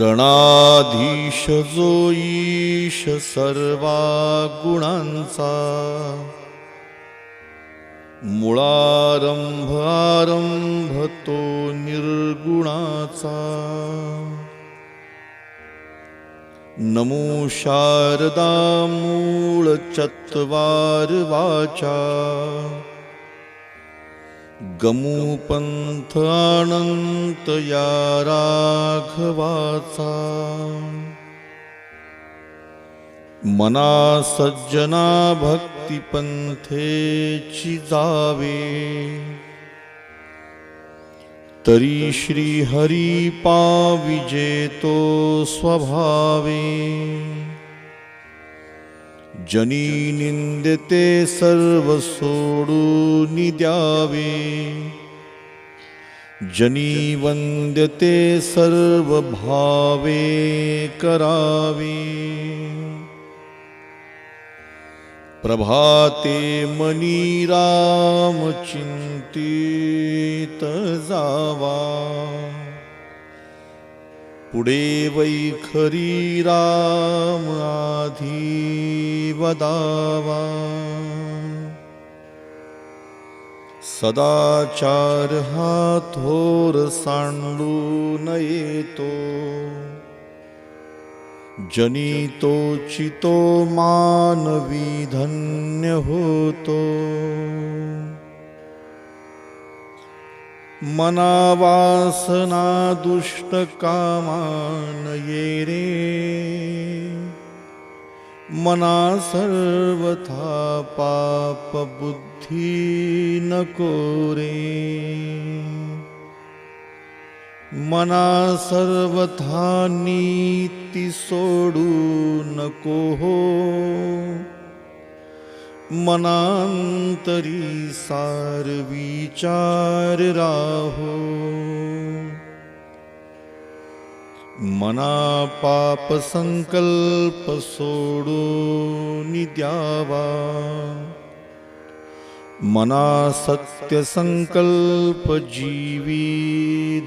गणाधीश जो ईश सर्वा गुणांचा. मुळारंभ आरंभ तो निर्गुणाचा. नमो शारदा मूळ चत्वार वाचा. गमुपन्थानन्तया राघवासा मना सज्जना भक्तिपन्थे चिदावे तरी श्रीहरिपाविजेतो स्वभावे। जनी निंदते सर्व सोडून द्यावे। जनी वंद्यते सर्व भावे करावे। प्रभाते मनी राम चिंतित जावा। पुढे वैखरी राम आधी वदावा सदाचार हा थोर सांडून येतो जनितो चितो मानवी धन्य होतो। मनावासना दुष्ट कामान ये रे। मना सर्वथा पाप बुद्धी नको रे मना सर्वथा नीति सोडू नको हो। मनांतरी सार विचार राहो। मना पापसंकल्प सोडो निद्यावा। मना सत्यसंकल्प जीवी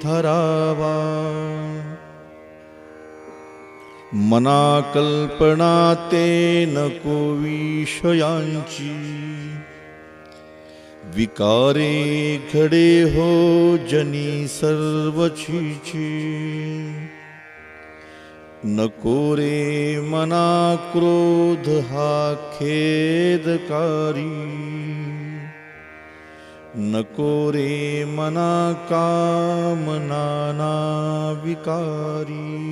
धरावा मना कल्पना तेन को विषयांची विकारे घडे हो जनी सर्वचीची। न कोरे मना क्रोध हा खेदकारी। न कोरे मना मन कामनाविकारी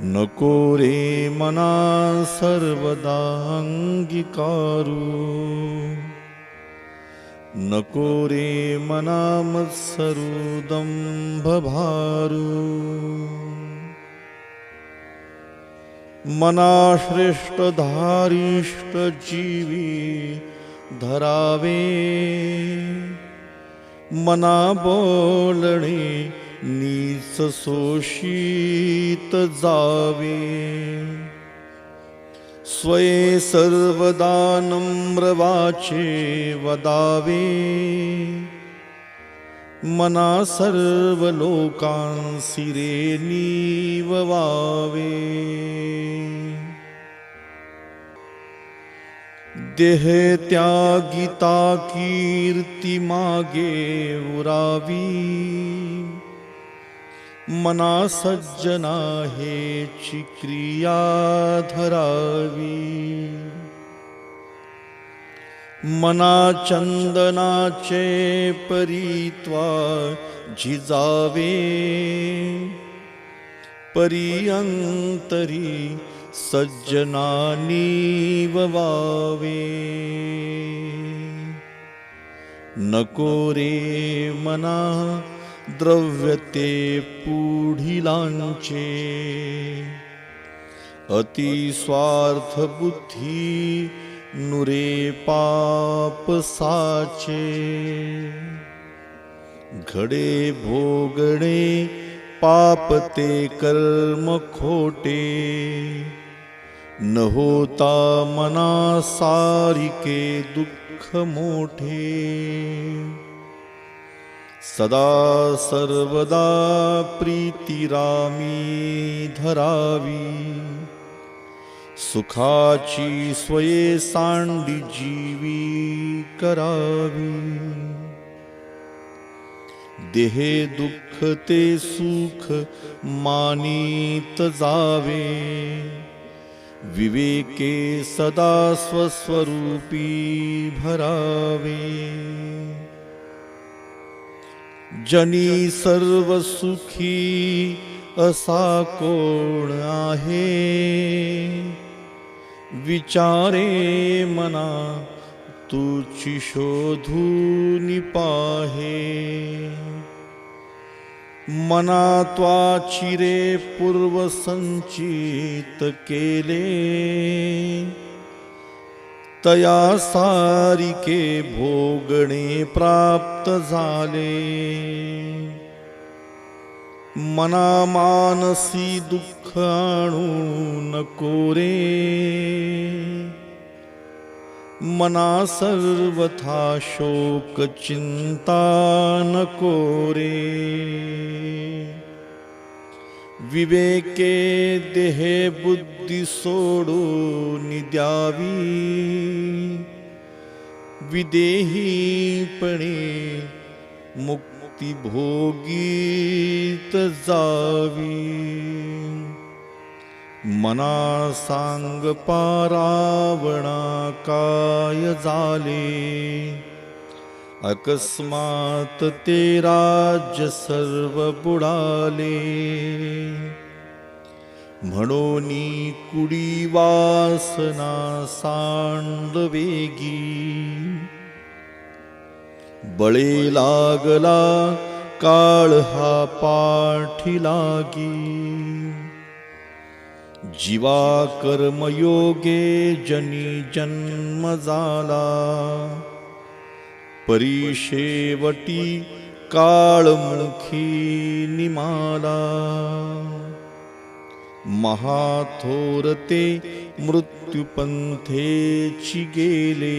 न कोरे मना सर्वदाङ्गिकारु नकोरे मना मत्सरुदम्भारु मना श्रेष्ठ धारिष्ट जीवे धरावे। मना बोले नीसोषिते स्वये सर्वदा नम्र वाचे वदावे। मना सर्व लोकांसी रे नीववावे देह त्यागिता कीर्ती मागे उरावी। मना सज्जना हेची क्रिया धरावी. मना चंदनाचे परीत्वा झिजावे. परियंतरी सज्जनानी ववावे. नको रे मना द्रव्य ते पुढिलांचे. अति स्वार्थ बुद्धी नुरे पाप साचे घडे भोगणे पाप ते कर्म खोटे. न होता मना सारिके दुःख मोठे. सदा सर्वदा प्रीतिरामी धरावी। सुखाची स्वये सांडी जीवी करावी। देहे दुःख ते सुख मानित जावे। विवेके सदा स्वस्वरूपी भरावे। जनी सर्व सुखी असा कोण आहे? विचारे मना तुची शोधून पाहे मना त्वाचिरे पूर्व संचित केले. तया सारिके भोगणे प्राप्त झाले. मना मानसी दुःख आणू नको रे मना सर्वथा शोक चिंता नको रे विवेके देहे बुद्धी सोडून द्यावी विदेहीपणे मुक्ती भोगीत जावी। मना सांग पारावणा काय झाले अकस्मात ते राज्य सर्व बुडाले म्हणून कुडी वासना सांड वेगी बळे लागला काळ हा पाठी लागी जीवा कर्मयोगे जनी जन्म झाला परिशेवटी काळमुखी निमाला। महाथोरते मृत्युपंथेची गेले।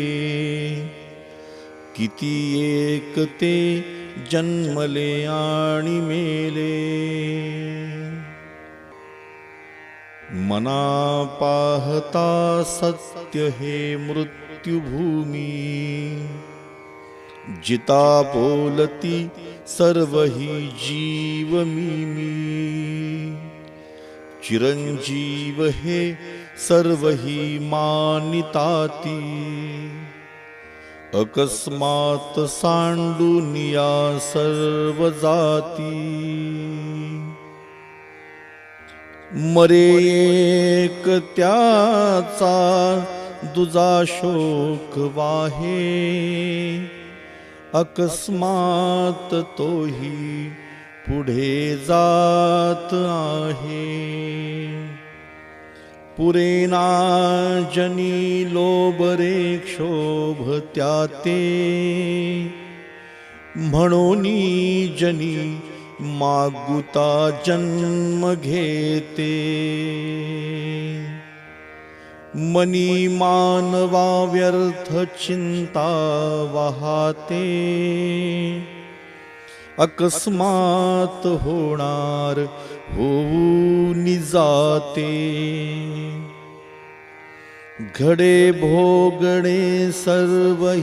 किती एक ते जन्मले आणि मेले। मना पाहता सत्य हे मृत्युभूमी। जिता बोलती सर्व ही जीव मी चिरंजीव हे सर्व ही मानिताती. अकस्मात सांडून या सर्व जाती. मरे एक त्याचा दुजा शोक वाहे. अकस्मात तोही पुढे जात आहे. पुरेना जनी लोबरे क्षोभ त्याते. म्हणून जनी मागुता जन्म घेते. मनी मानवा व्यर्थ चिंता वाहते अकस्मात होणार होऊ जाते घडे भोगणे सर्व